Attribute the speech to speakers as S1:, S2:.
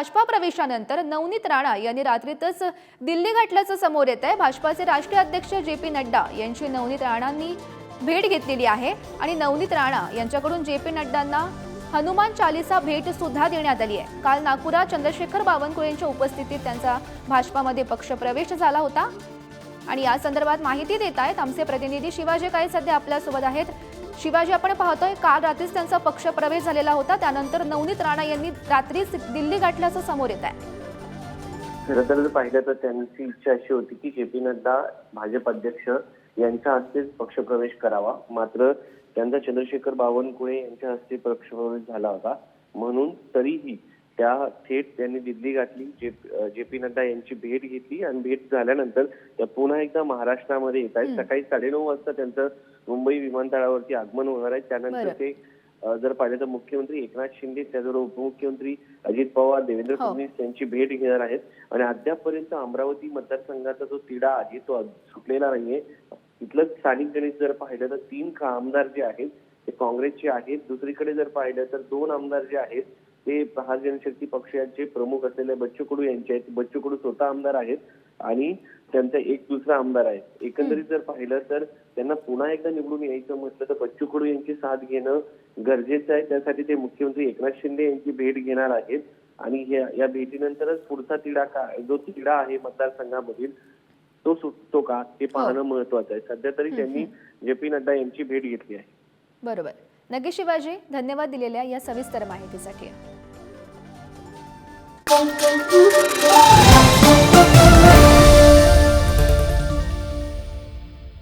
S1: भाजपा प्रवेशानंतर नवनीत राणा यांनी रात्रीतच दिल्ली गाठल्याचं समोर येत आहे. भाजपाचे राष्ट्रीय अध्यक्ष जे पी नड्डा यांची नवनीत राणांनी भेट घेतलेली आहे आणि नवनीत राणा यांच्याकडून जे पी नड्डांना हनुमान चालिसा भेट सुद्धा देण्यात आली आहे. काल नागपुरात चंद्रशेखर बावनकुळेंच्या उपस्थितीत त्यांचा भाजपामध्ये पक्षप्रवेश झाला होता. आणि या संदर्भात माहिती देत आहेत आमचे प्रतिनिधी शिवाजी काही सध्या आपल्यासोबत आहेत. शिवाजी आपण पाहतोय काल रात्रीच त्यांचा पक्ष प्रवेश झालेला होता. त्यानंतर नवनीत राणा यांनी रात्रीच दिल्ली गाठल्याचं समोर येत आहे.
S2: खरं तर जर पाहिलं तर त्यांची इच्छा अशी होती की जे पी नड्डा भाजप अध्यक्ष यांच्या हस्ते पक्षप्रवेश करावा. मात्र त्यांचा चंद्रशेखर बावनकुळे यांच्या हस्ते पक्षप्रवेश झाला होता. म्हणून तरीही त्या थेट त्यांनी दिल्ली गाठली जे जे पी नड्डा यांची भेट घेतली आणि भेट झाल्यानंतर त्या पुन्हा एकदा महाराष्ट्रामध्ये येत आहेत. सकाळी साडेनऊ वाजता त्यांचं मुंबई विमानतळावरती आगमन होणार आहे. त्यानंतर. ते जर पाहिलं तर मुख्यमंत्री एकनाथ शिंदे त्याचबरोबर उपमुख्यमंत्री अजित पवार देवेंद्र
S1: हो.
S2: फडणवीस यांची भेट घेणार आहेत. आणि अद्यापपर्यंत अमरावती मतदारसंघाचा जो तिढा आहे तो सुटलेला नाहीये. इथलं स्थानिक गणित जर पाहिलं तर तीन आमदार जे आहेत ते काँग्रेसचे आहेत. दुसरीकडे जर पाहिलं तर दोन आमदार जे आहेत ते प्रहार जनशक्ती पक्षाचे प्रमुख असलेले बच्चू कडू यांचे आहेत. बच्चू कडू स्वतः आमदार आहेत आणि त्यांचा एक दुसरा आमदार आहे. एकंदरीत जर पाहिलं तर त्यांना पुन्हा एकदा निवडून यायचं म्हटलं तर बच्चू कडू यांची साथ घेणं गरजेचं आहे. त्यासाठी ते मुख्यमंत्री एकनाथ शिंदे यांची भेट घेणार आहेत. आणि या या भेटीनंतरच पुढचा तिढा का जो तिढा आहे मतदारसंघामधील तो सुटतो का हे पाहणं महत्वाचं आहे. सध्या तरी त्यांनी जे पी नड्डा यांची भेट घेतली आहे.
S1: बरोबर. नगे शिवाजी धन्यवाद दिलेल्या या सविस्तर माहितीसाठी.